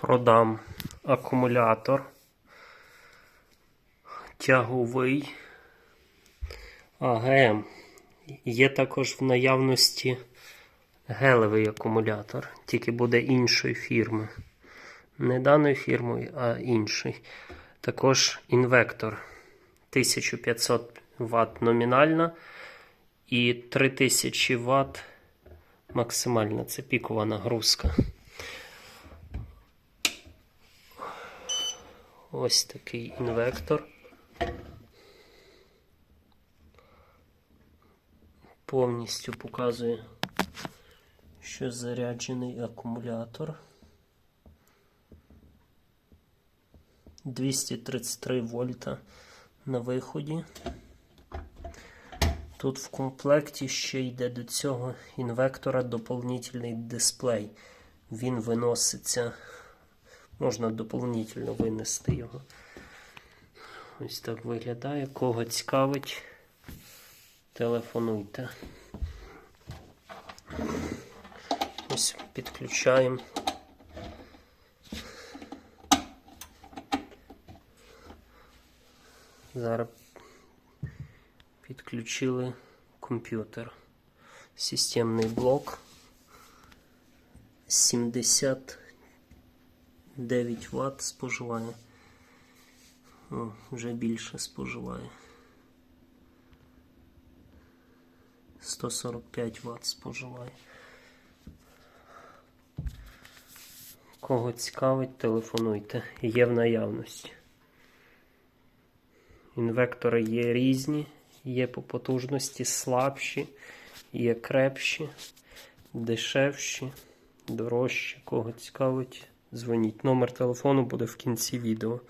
продам акумулятор тяговий АГМ. Є також в наявності гелевий акумулятор, тільки буде іншої фірми. Не даної фірми, а інший. Також інвектор 1500 Вт номінальна і 3000 Вт максимальна. Це пікова нагрузка. Ось такий інвектор. Повністю показує, що заряджений акумулятор. 233 вольта на виході. Тут в комплекті ще йде до цього інвектора доповнительний дисплей. Він виноситься, можна доповнительно винести його. Ось так виглядає. Кого цікавить, телефонуйте. Ось підключаємо. Зараз підключили комп'ютер. Системний блок 79 Вт споживає. О, вже більше споживає. 145 Вт споживає. Кого цікавить, телефонуйте. Є в наявності. Інвектори є різні, є по потужності слабші, є крепші, дешевші, дорожчі. Кого цікавить, дзвоніть. Номер телефону буде в кінці відео.